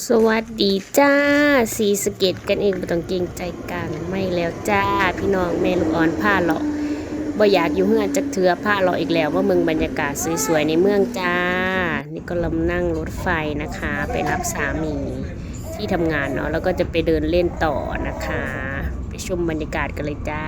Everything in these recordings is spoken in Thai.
สวัสดีจ้า สีสเก็ตกันเองบ่ต้องเกรงใจกันไม่แล้วจ้า พี่น้องแม่ลูกอ่อนผ้าเลาะบ่อยากอยู่เฮือนจักเทือผ้าเลาะอีกแล้วว่าเมืองบรรยากาศสวยๆในเมืองจ้า นี่ก็ลำนั่งรถไฟนะคะ ไปรับสามีที่ทำงานเนาะแล้วก็จะไปเดินเล่นต่อนะคะ ไปชมบรรยากาศกันเลยจ้า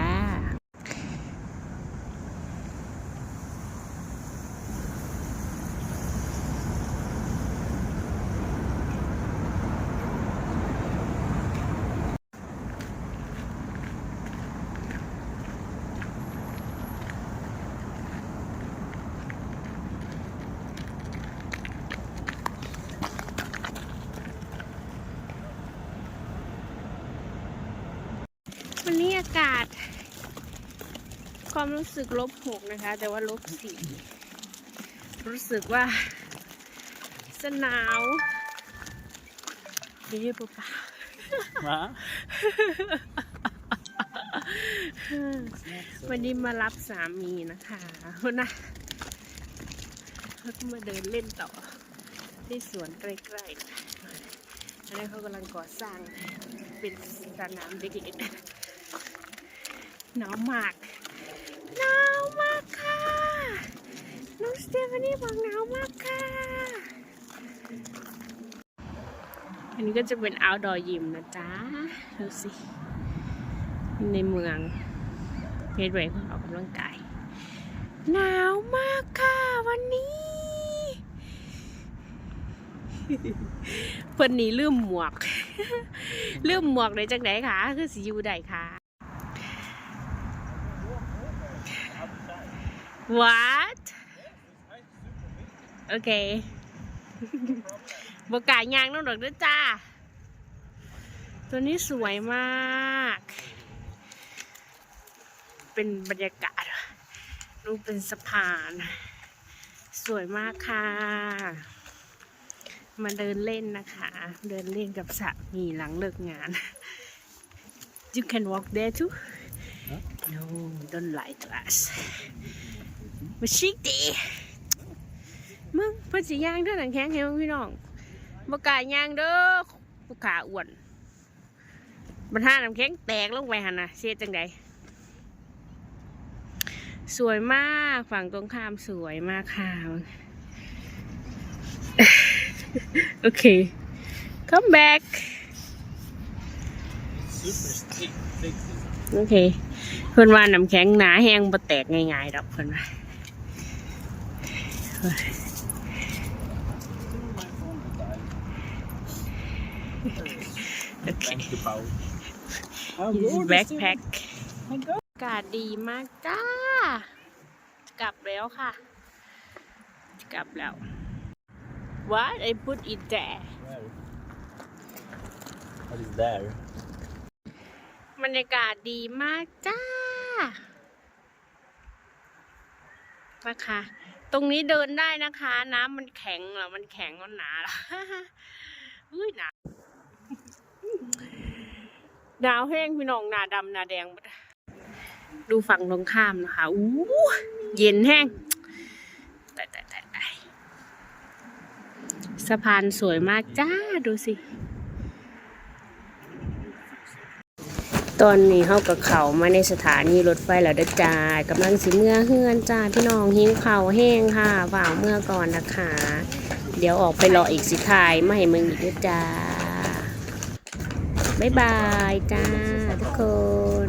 วั นนี้อากาศ ความรู้สึกลบหกนะคะ แต่ว่าลบสี่รู้สึกว่าจะหนาวเฮ้ยป๊าป๊า Va? วันนี้มารับสามีนะคะวันนะเขาก็มาเดินเล่นต่อ ที่สวนใกล้ๆนะอันนี้เขากำลังก่อสร้างเป็นสนามเด็กๆ หนาวมากหนาวมากค่ะน้องสเตฟานี่บอกหนาวมากค่ะ อันนี้ก็จะเป็น outdoor gym นะจ๊ะดูสิ ในเมืองเฮดเวย์ออกกำลังกาย หนาวมากค่ะวันนี้ เพิ่นนี่ลืมหมวก ลืมหมวกได้จากไหนคะคือสิอยู่ใดคะ What โอเคบกล้ายางน้องดอกเด้วยจ้า ตัวนี้สวยมาก เป็นบรรยากาศดูเป็นสะพาน สวยมากค่ะ มาเดินเล่นนะคะ เดินเล่นกับสามีหลังเลิกงาน you can walk there too no don't lie to us มาชิกดีมึงเพิ่นสิย่างเท่านังแข็งเฮงพี่น้องบกาย่างเด้อผู้ขาอ้วนบรรทาน้ำแข็งแตกลงไปหันนะเสียจังใดสวยมากฝั่งตรงข้ามสวยมากค่ะโอเค come back โอเคเพื่อนว่าน้ำแข็งหนาแห้งบ่แตกง่ายๆดอกเพื่อนว่า โอเค Thank you, Paul. How This is gorgeous backpack My God. อากาศดีมากจ้า กลับแล้วค่ะ กลับแล้ว What I put it there Where? What is there? บรรยากาศดีมากจ้านะคะ ตรงนี้เดินได้นะคะ น้ำมันแข็งเหรอมันแข็งมันหนาเหรออุ้ยหนาวหนาวแห้งพี่น้องหนาดำหนาแดง ดูฝั่งตรงข้ามนะคะอู้เย็นแห้งแต่แต่แต่สะพานสวยมากจ้าดูสิ ตอนนี้เขากับเขามาในสถานีรถไฟแล้วเด้อจ้ากำลังสิเมื่อเฮือนจ้าพี่น้องหิวข้าแห้งค่ะฝ่าเมื่อก่อนนะคะ เดี๋ยวออกไปรออีกสิทายไม่ให้มึงอีกเด้อจ้าบ๊ายบายจ้าทุกคน